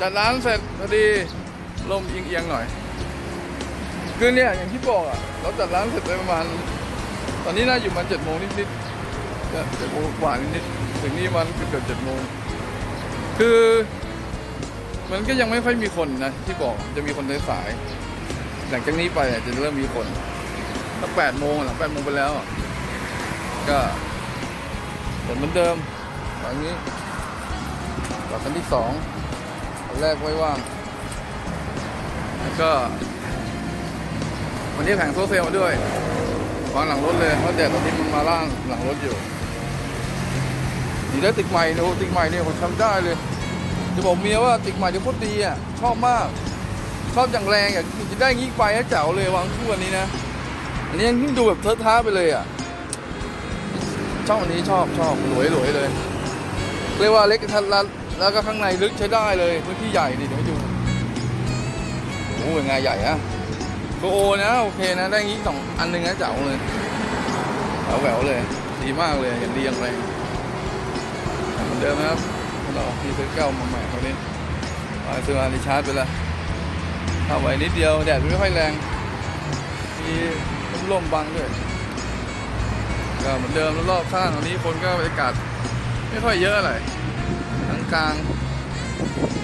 จัดร้านเสร็จพอดีลมเอียงๆหน่อยคือเนี่ยอย่างที่บอกอะเราจัดร้านเสร็จไปประมาณ ตอนนี้น่าอยู่ประมาณเจ็ดโมงนิดๆเจ็ดโมงกว่านิดๆถึงนี่มันเกือบเจ็ดโมงคือมันก็ยังไม่ค่อยมีคนนะที่บอกจะมีคนสายหลังจากนี้ไปจะเริ่มมีคนตั้งแปดโมงหลังแปดโมงไปแล้ว ก็เหมือนเดิมตอนนี้หลักคันที่สอง แรกไว้ว่าง แล้วก็ วันนี้แผงโซเซลด้วยวางหลังรถเลยเพราะแดดตอนนี้มันมาล่างหลังรถอยู่ดีแล้วติดใหม่ดูติดใหม่เนี่ยผมทำได้เลย จะบอกเมียว่าติดใหม่เดี๋ยวโคตรดีอะชอบมาก ชอบอย่างแรงอะจะได้งี้ไปให้แจ๋วเลยวางคู่อันนี้นะอันนี้ยังดูแบบเทอะท้าไปเลยอะชอบอันนี้ชอบชอบหลวยหลวยเลย เรียกว่าเล็กกระทัดรัด แล้วก็ข้างในลึกใช้ได้เลยพื้นที่ใหญ่นี่เดี๋ยวให้ดูโอ้โหเป็นไงใหญ่อะโกโอนะโอเคนะได้งี้สองอันหนึ่งนะเจ๋วเลยแหววแหววเลย ดีมากเลยอย่างดียงแรงเหมือนเดิมนะครับเราที่ซื้อแก้วมาใหม่เขานี้เอาซื้อมารีชาร์จไปละทำไว้นิดเดียวแดดไม่ค่อยแรง มีร่มบังด้วยก็เหมือนเดิมรอบข้างตรงนี้คนก็บรรยากาศไม่ค่อยเยอะอะไร กลาง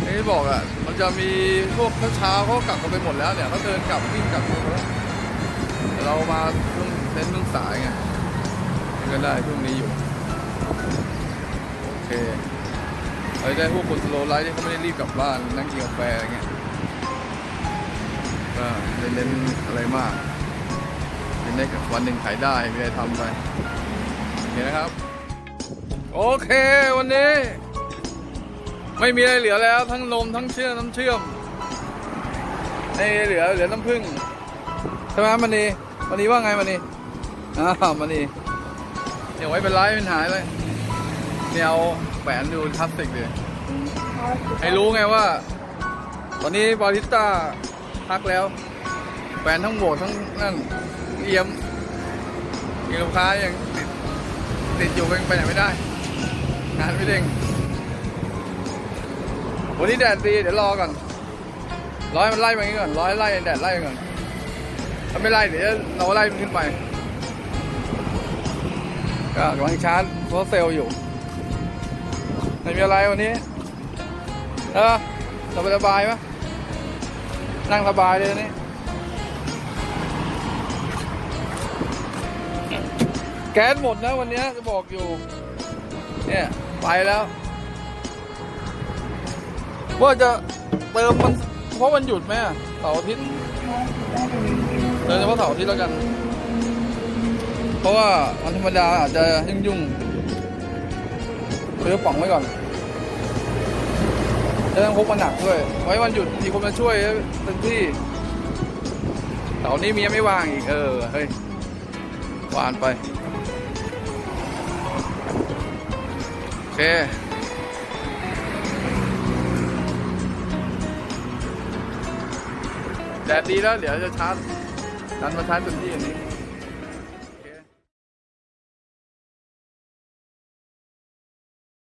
นี่บอกอะมันจะมีพวกเช้าเขากลับกันไปหมดแล้วเนี่ยเขาเดินกลับวิ่งกลับกันหมดแล้วเรามาช่วงเน้นช่วงสายไงก็ได้ช่วงนี้อยู่โอเคเราได้พวกคนสโลว์ไลท์ที่เขาไม่ได้รีบกลับบ้านนั่งกินกาแฟอะไรเงี้ยก็เน้นอะไรมากเน้นได้กับวันหนึ่งขายได้มีอะไรทำไปโอเคนะครับ โอเควันนี้ ไม่มีอะไรเหลือแล้วทั้งนมทั้งเชื่อน้ำเชื่อมนี่เหลือเหลือน้ำผึ้งใช่ไหมมันนี่มันนี่ว่าไงมันนี่อ้าวมันนี่เดี๋ยวไว้เป็นไรเป็นหายเลยเนี่ยเอาแหวนดูพลาสติกเลยให้รู้ไงว่า ตอนนี้บาริสต้าพักแล้วแหวนทั้งโบสถ์ทั้งนั่นเอี่ยมมีลูกค้ายังติดติดอยู่ไปไหนไม่ได้งานไม่เด้ง วันนี้แดดดีเดี๋ยวรอก่อนร้อให้มันไล่ไปงี้ก่อนร้อให้ไล่แดดไล่ไปก่อนถ้าไม่ไล่เดี๋ยวเราไล่มันขึ้นไปก็กำลังชาร์จโซลเซลอยู่ไม่มีอะไรวันนี้เออสบายสบายๆปะนั่งสบายเลยนี่แก๊สหมดนะวันนี้จะบอกอยู่ เนี่ย ไปแล้ว ว่าจะเติมมันเฉพาะวันหยุดไหมอะเสาร์อาทิตย์เติมเฉพาะเสาร์อาทิตย์แล้วกัน เพราะว่าวันธรรมดาอาจจะยุ่งยุ่งๆซื้อป๋องไว้ก่อนจะต้องพกมาหนักด้วย ไว้วันหยุดมีคนมาช่วยเต็มที่เสาร์นี้เมียไม่ว่างอีกเออเฮ้ยวานไป โอเค แดดดีแล้วเดี๋ยวจะชาร์จดันมาชาร์จเต็มที่อันนี้